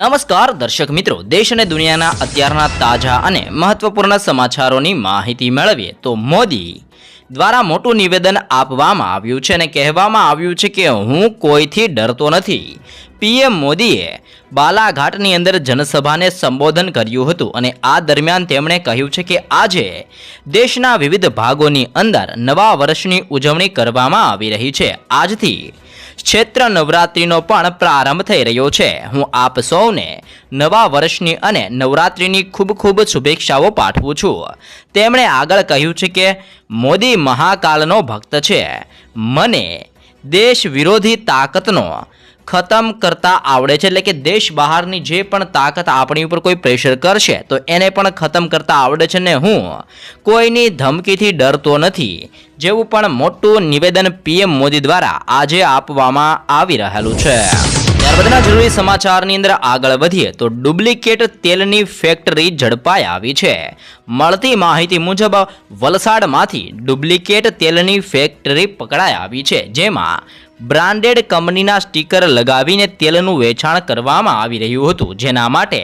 નમસ્કાર, દર્શક મિત્રો. દેશ અને દુનિયાના અત્યારના તાજા અને મહત્વપૂર્ણ સમાચારોની માહિતી મેળવીએ તો મોદી દ્વારા મોટું નિવેદન આપવામાં આવ્યું છે અને કહેવામાં આવ્યું છે કે હું કોઈથી ડરતો નથી. પીએમ મોદીએ બાલાઘાટની અંદર જનસભાને સંબોધન કર્યું હતું અને આ દરમિયાન તેમણે કહ્યું છે કે આજે દેશના વિવિધ ભાગોની અંદર નવા વર્ષની ઉજવણી કરવામાં આવી રહી છે. આજથી ક્ષેત્ર નવરાત્રિનો પણ પ્રારંભ થઈ રહ્યો છે. હું આપ સૌને નવા વર્ષની અને નવરાત્રિની ખૂબ ખૂબ શુભેચ્છાઓ પાઠવું છું. તેમણે આગળ કહ્યું છે કે, મોદી મહાકાલનો ભક્ત છે. મને દેશ વિરોધી તાકતનો ખતમ કરતા આવડે છે એટલે કે દેશ બહારની જે પણ તાકાત આપણી ઉપર કોઈ પ્રેશર કરશે, તો એને પણ ખતમ કરતા આવડે છે ને હું? કોઈની ધમકીથી ડરતો નથી. જેવું પણ મોટું નિવેદન પીએમ મોદી દ્વારા આજે આપવામાં આવી રહેલું છે. ત્યારબાદના જરૂરી સમાચારની અંદર આગળ વધીએ, તો ડુપ્લિકેટ તેલની ફેક્ટરી ઝડપાઈ આવી છે. મળતી માહિતી મુજબ વલસાડમાંથી ડુપ્લિકેટ તેલની ફેક્ટરી પકડાઈ આવી છે, જેમાં બ્રાન્ડેડ કંપનીના સ્ટીકર લગાવીને તેલનું વેચાણ કરવામાં આવી રહ્યું હતું, જેના માટે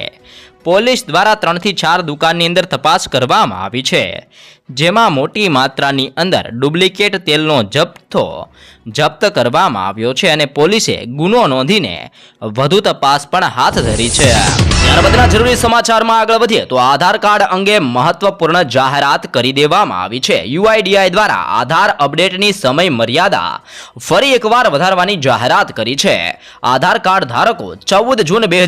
પોલીસ દ્વારા ત્રણથી ચાર દુકાનની અંદર તપાસ કરવામાં આવી છે. જેમાં મોટી માત્રાની અંદર ડુપ્લિકેટ તેલનો જપ્તો જપ્ત કરવામાં આવ્યો છે અને પોલીસે ગુનો નોંધીને વધુ તપાસ પણ હાથ ધરી છે. ત્યારબાદના જરૂરી સમાચારમાં આગળ વધીએ તો આધાર કાર્ડ અંગે મહત્વપૂર્ણ જાહેરાત કરી દેવામાં આવી છે. યુઆઈડીઆઈ દ્વારા આધાર અપડેટની સમય મર્યાદા ફરી એકવાર વધારવાની જાહેરાત કરી છે. આધાર કાર્ડ ધારકો ચૌદ જૂન બે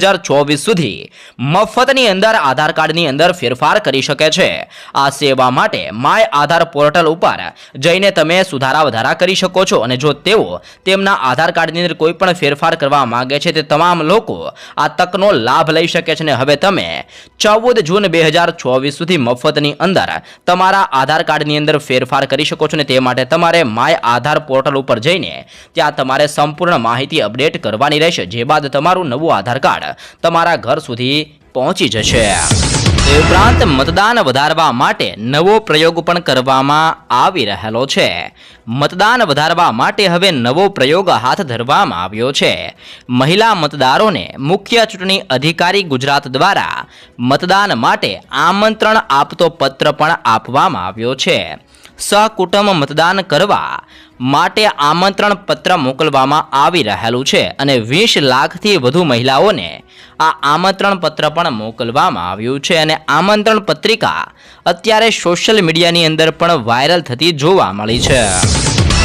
સુધી મફતની અંદર આધાર કાર્ડની અંદર ફેરફાર કરી શકે છે. આ સેવા માટે માય આધાર પોર્ટલ ઉપર જઈને તમે સુધારા વધારા કરી શકો છો અને જો તેઓ તેમના આધાર કાર્ડની અંદર કોઈ પણ ફેરફાર કરવા માંગે છે, તે તમામ લોકો આ તકનો લાભ લઈ શકે છે અને હવે તમે ચૌદ જૂન બે હજાર ચોવીસ સુધી મફતની અંદર તમારા આધાર કાર્ડની અંદર ફેરફાર કરી શકો છો ને તે માટે તમારે માય આધાર પોર્ટલ ઉપર જઈને ત્યાં તમારે સંપૂર્ણ માહિતી અપડેટ કરવાની રહેશે, જે બાદ તમારું નવું આધાર કાર્ડ તમારા ઘર સુધી પહોંચી જશે. તે ઉપરાંત મતદાન વધારવા માટે નવો પ્રયોગ પણ કરવામાં આવી રહેલો છે. મતદાન વધારવા માટે હવે નવો પ્રયોગ હાથ ધરવામાં આવ્યો છે. મહિલા મતદારોને મુખ્ય ચૂંટણી અધિકારી ગુજરાત દ્વારા મતદાન માટે આમંત્રણ આપતો પત્ર પણ આપવામાં આવ્યો છે. સહકુટુંબ મતદાન કરવા માટે આમંત્રણ પત્ર મોકલવામાં આવી રહેલું છે અને વીસ લાખથી વધુ મહિલાઓને આ આમંત્રણ પત્ર પણ મોકલવામાં આવ્યું છે અને આમંત્રણ પત્રિકા અત્યારે સોશિયલ મીડિયાની અંદર પણ વાયરલ થતી જોવા મળી છે.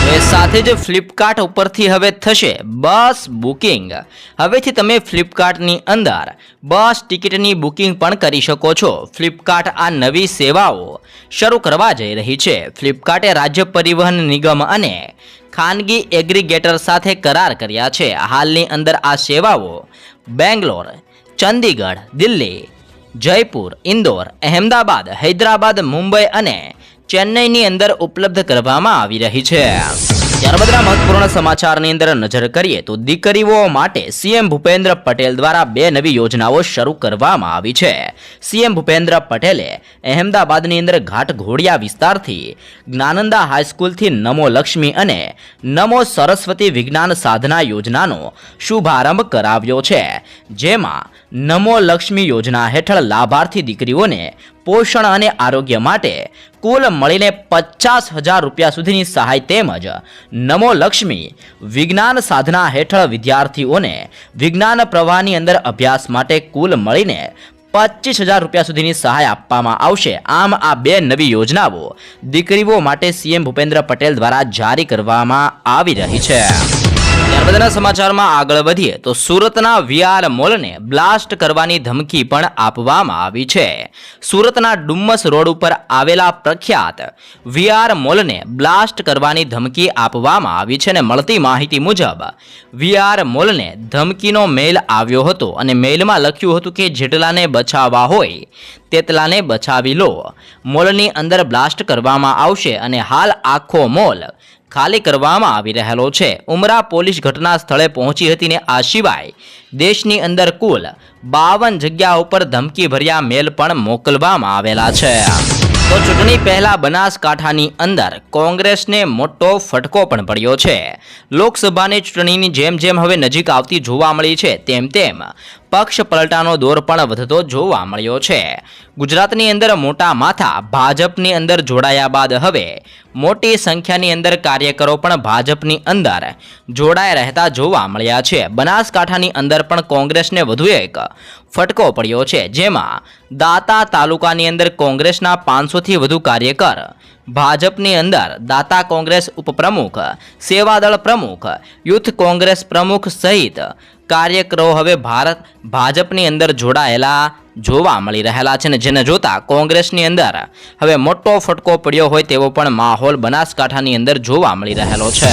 એ સાથે જ ફ્લિપકાર્ટ ઉપરથી હવે થશે બસ બુકિંગ. હવેથી તમે ફ્લિપકાર્ટની અંદર બસ ટિકિટની બુકિંગ પણ કરી શકો છો. ફ્લિપકાર્ટ આ નવી સેવાઓ શરૂ કરવા જઈ રહી છે. ફ્લિપકાર્ટે રાજ્ય પરિવહન નિગમ અને ખાનગી એગ્રીગેટર સાથે કરાર કર્યા છે. હાલની અંદર આ સેવાઓ બેંગ્લોર, ચંદીગઢ, દિલ્હી, જયપુર, ઇન્દોર, અહેમદાબાદ, હૈદરાબાદ, મુંબઈ અને ચેન્નઈની અંદર ઉપલબ્ધ કરવામાં આવી રહી છે. ત્યારબાદના મહત્વપૂર્ણ સમાચારની અંદર નજર કરીએ તો દીકરીઓ માટે સીએમ ભૂપેન્દ્ર પટેલ દ્વારા બે નવી યોજનાઓ શરૂ કરવામાં આવી છે. સીએમ ભૂપેન્દ્ર પટેલે અહેમદાબાદની અંદર ઘાટ ઘોડિયા વિસ્તારથી જ્ઞાનંદા હાઈસ્કૂલથી નમો લક્ષ્મી અને નમો સરસ્વતી વિજ્ઞાન સાધના યોજનાનો શુભારંભ કરાવ્યો છે. જેમાં નમો લક્ષ્મી યોજના હેઠળ લાભાર્થી દીકરીઓને પોષણ અને આરોગ્ય માટે કુલ મળીને પચાસ હજાર રૂપિયા સુધીની સહાય તેમજ નમો લક્ષ્મી વિજ્ઞાન સાધના હેઠળ વિદ્યાર્થીઓને વિજ્ઞાન પ્રવાહની અંદર અભ્યાસ માટે કુલ મળીને પચીસ હજાર રૂપિયા સુધીની સહાય આપવામાં આવશે. આમ આ બે નવી યોજનાઓ દીકરીઓ માટે સીએમ ભૂપેન્દ્ર પટેલ દ્વારા જારી કરવામાં આવી રહી છે. ત્યારબાદના સમાચારમાં આગળ વધીએ તો સુરતના વીઆર મોલને બ્લાસ્ટ કરવાની ધમકી પણ આપવામાં આવી છે. સુરતના ડુમ્મસ રોડ ઉપર આવેલા પ્રખ્યાત વીઆર મોલને બ્લાસ્ટ કરવાની ધમકી આપવામાં આવી છે અને મળતી માહિતી મુજબ વીઆર મોલને ધમકીનો મેલ આવ્યો હતો અને મેલમાં લખ્યું હતું કે જેટલાને બચાવવા હોય તેટલાને બચાવી લો. મોલની અંદર બ્લાસ્ટ કરવામાં આવશે અને હાલ આખો મોલ ખાલી કરવામાં આવી રહેલો છે. ઉમરા પોલીસ ઘટના સ્થળે પહોંચી હતી ને આ સિવાય દેશની અંદર કુલ બાવન જગ્યા ઉપર ધમકીભર્યા મેલ પણ મોકલવામાં આવેલા છે. તો ચૂંટણી પહેલા બનાસકાંઠાની અંદર કોંગ્રેસને મોટો ફટકો પણ પડ્યો છે. લોકસભાની ચૂંટણીની જેમ જેમ હવે નજીક આવતી જોવા મળી છે, તેમ તેમ પક્ષ પલટાનો દોર પણ વધતો જોવા મળ્યો છે. ગુજરાતની અંદર મોટા માથા ભાજપની અંદર જોડાયા બાદ હવે મોટી સંખ્યાની અંદર કાર્યકરો પણ ભાજપની અંદર જોડાઈ રહેતા જોવા મળ્યા છે. બનાસકાંઠાની અંદર પણ કોંગ્રેસને વધુ એક ફટકો પડ્યો છે, જેમાં દાતા તાલુકાની અંદર કોંગ્રેસના પાંચસોથી વધુ કાર્યકર, ભાજપની અંદર દાતા કોંગ્રેસ ઉપપ્રમુખ, સેવાદળ પ્રમુખ, યુથ કોંગ્રેસ પ્રમુખ સહિત કાર્યકરો હવે ભારત ભાજપની અંદર જોડાયેલા જોવા મળી રહેલા છે ને જેને જોતા કોંગ્રેસની અંદર હવે મોટો ફટકો પડ્યો હોય તેવો પણ માહોલ બનાસકાંઠાની અંદર જોવા મળી રહેલો છે.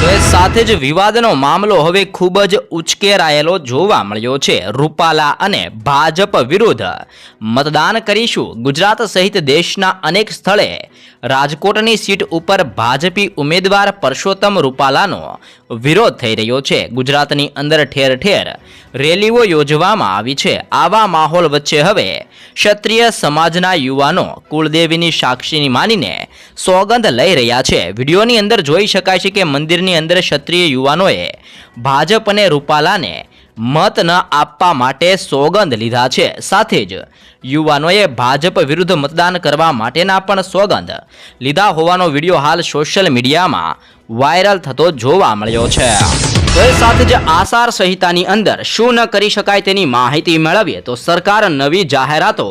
તો એ સાથે જ વિવાદનો મામલો હવે ખૂબ જ ઉચકેરાયેલો જોવા મળ્યો છે. રૂપાલા અને ભાજપ વિરુદ્ધ મતદાન કરીશું. ગુજરાત સહિત દેશના અનેક સ્થળે રાજકોટની સીટ ઉપર ભાજપી ઉમેદવાર પરસોત્તમ રૂપાલાનો વિરોધ થઈ રહ્યો છે. ગુજરાતની અંદર ઠેર ઠેર રેલીઓ યોજવામાં આવી છે. આવા માહોલ વચ્ચે હવે ક્ષત્રિય સમાજના યુવાનો કુળદેવીની સાક્ષીની માનીને સોગંદ લઈ રહ્યા છે. વિડીયોની અંદર જોઈ શકાય છે કે મંદિરની અંદર ક્ષત્રિય યુવાનોએ ભાજપ અને રૂપાલાને મત ન આપવા માટે સોગંદ લીધા છે. સાથે જ યુવાનોએ ભાજપ વિરુદ્ધ મતદાન કરવા માટેના પણ સોગંદ લીધા હોવાનો વીડિયો હાલ સોશિયલ મીડિયામાં વાયરલ થતો જોવા મળ્યો છે. આસાર સંહિતાની અંદર શું ન કરી શકાય તેની માહિતી મેળવીએ તો સરકાર નવી જાહેરાતો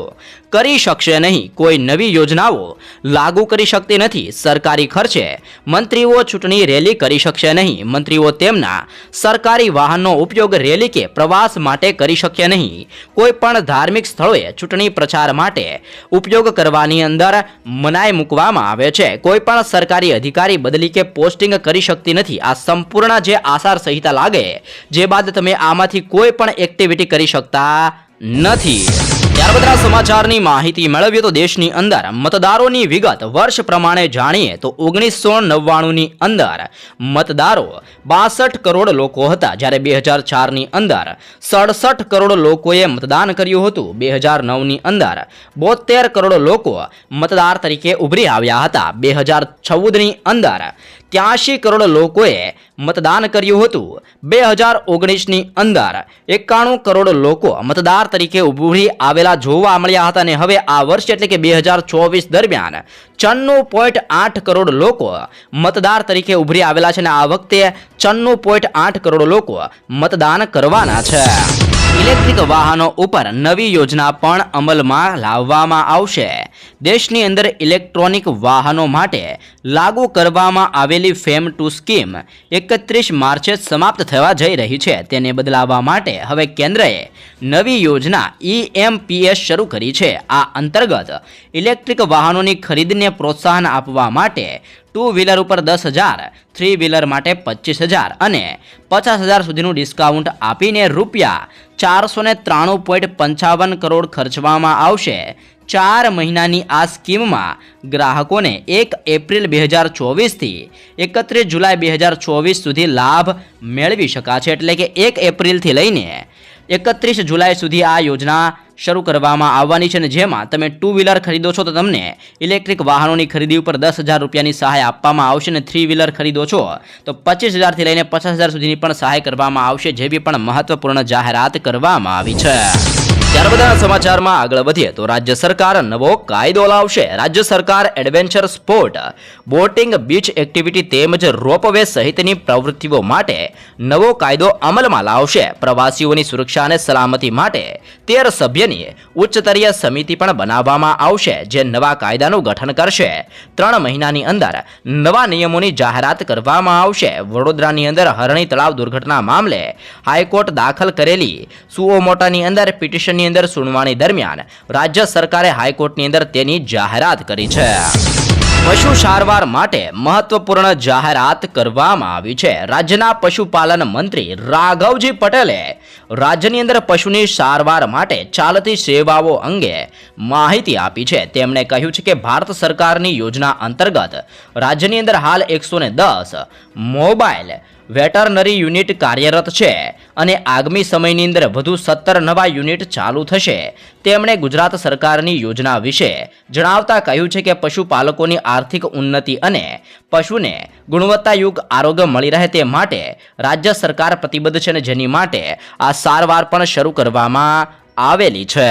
કરી શકશે નહીં. કોઈ નવી યોજનાઓ લાગુ કરી શકતી નથી. સરકારી ખર્ચે મંત્રીઓ ચૂંટણી રેલી કરી શકશે નહીં. મંત્રીઓ તેમના સરકારી વાહનનો ઉપયોગ રેલી કે પ્રવાસ માટે કરી શકશે નહીં. કોઈ પણ ધાર્મિક સ્થળોએ ચૂંટણી પ્રચાર માટે ઉપયોગ કરવાની અંદર મનાઈ મૂકવામાં આવે છે. કોઈ પણ સરકારી અધિકારી બદલી કે પોસ્ટિંગ કરી શકતી નથી. આ સંપૂર્ણ જે આસાર સંહિતા લાગે, જે બાદ તમે આમાંથી કોઈ પણ એક્ટિવિટી કરી શકતા નથી. ત્યારબાદ સમાચારની માહિતી મેળવીએ તો દેશની અંદર મતદારોની વિગત વર્ષ પ્રમાણે જાણીએ તો ઓગણીસો નવ્વાણુંની અંદર મતદારો બાસઠ કરોડ લોકો હતા, જ્યારે બે હજાર ચારની અંદર સડસઠ કરોડ લોકોએ મતદાન કર્યું હતું. બે હજાર નવની અંદર બોતેર કરોડ લોકો મતદાર તરીકે ઉભરી આવ્યા હતા. બે હજાર ચૌદની અંદર ત્યાંશી કરોડ લોકોએ મતદાન કર્યું હતું. બે હજાર ઓગણીસની અંદર એકાણું કરોડ લોકો મતદાર તરીકે ઉભરી આવેલા જોવા મળ્યા હતા અને હવે આ વર્ષ એટલે કે બે હજાર ચોવીસ દરમિયાન ચન્નું પોઈન્ટ આઠ કરોડ લોકો મતદાર તરીકે ઉભરી આવેલા છે અને આ વખતે ચન્નું પોઈન્ટ આઠ કરોડ લોકો મતદાન કરવાના છે. ઇલેક્ટ્રિક વાહનો ઉપર નવી યોજના પણ અમલમાં લાવવામાં આવશે. દેશની અંદર ઇલેક્ટ્રોનિક વાહનો માટે લાગુ કરવામાં આવેલી ફેમ ટુ સ્કીમ એકત્રીસ માર્ચે સમાપ્ત થવા જઈ રહી છે. તેને બદલાવવા માટે હવે કેન્દ્રએ નવી યોજના ઈએમપીએસ શરૂ કરી છે. આ અંતર્ગત ઇલેક્ટ્રિક વાહનોની ખરીદને પ્રોત્સાહન આપવા માટે ટુ વ્હીલર ઉપર દસ હજાર, થ્રી વ્હીલર માટે પચીસ હજાર અને પચાસ હજાર સુધીનું ડિસ્કાઉન્ટ આપીને રૂપિયા ચારસો ને ત્રાણું પોઈન્ટ પંચાવન કરોડ ખર્ચવામાં આવશે. ચાર મહિનાની આ સ્કીમમાં ગ્રાહકોને એક એપ્રિલ બે હજાર ચોવીસથી એકત્રીસ જુલાઈ બે હજાર ચોવીસ સુધી લાભ મેળવી શકાશે. એટલે કે એક એપ્રિલથી લઈને એકત્રીસ જુલાઈ સુધી આ યોજના શરૂ કરવામાં આવવાની છે અને જેમાં તમે ટુ વ્હીલર ખરીદો છો તો તમને ઇલેક્ટ્રિક વાહનોની ખરીદી ઉપર દસ હજાર રૂપિયાની સહાય આપવામાં આવશે અને થ્રી વ્હીલર ખરીદો છો તો પચીસ હજારથી લઈને પચાસ હજાર સુધીની પણ સહાય કરવામાં આવશે જેવી પણ મહત્વપૂર્ણ જાહેરાત કરવામાં આવી છે. ત્યારબાદના સમાચારમાં આગળ વધીએ તો રાજ્ય સરકાર નવો કાયદો લાવશે. રાજ્ય સરકાર adventure sport, boating, beach activity તેમજ રોપવે સહિતની પ્રવૃત્તિઓ માટે નવો કાયદો અમલમાં લાવશે. પ્રવાસીઓની સુરક્ષા અને સલામતી માટે તેર સભ્યની ઉચ્ચતરીય સમિતિ પણ બનાવવામાં આવશે, જે નવા કાયદાનું ગઠન કરશે. ત્રણ મહિનાની અંદર નવા નિયમોની જાહેરાત કરવામાં આવશે. વડોદરાની અંદર હરણી તળાવ દુર્ઘટના મામલે હાઈકોર્ટ દાખલ કરેલી સુઓમોટાની મોટાની અંદર પિટિશનની અંદર સુનાવણી દરમિયાન રાજ્ય સરકારે હાઈકોર્ટની અંદર તેની જાહેરાત કરી છે. પશુ સારવાર માટે મહત્વપૂર્ણ જાહેરાત કરવામાં આવી છે. રાજ્યના પશુપાલન મંત્રી રાઘવજી પટેલે રાજ્યની અંદર પશુની સારવાર માટે ચાલતી સેવાઓ અંગે માહિતી આપી છે. તેમણે કહ્યું છે કે ભારત સરકારની યોજના અંતર્ગત રાજ્યની અંદર હાલ એકસો મોબાઈલ વેટરનરી યુનિટ કાર્યરત છે અને આગામી સમયની અંદર વધુ સત્તર નવા યુનિટ ચાલુ થશે. તેમણે ગુજરાત સરકારની યોજના વિશે જણાવતા કહ્યું છે કે પશુપાલકોની આર્થિક ઉન્નતિ અને પશુને ગુણવત્તાયુક્ત આરોગ્ય મળી રહે તે માટે રાજ્ય સરકાર પ્રતિબદ્ધ છે અને જેની માટે આ સારવાર પણ શરૂ કરવામાં આવેલી છે.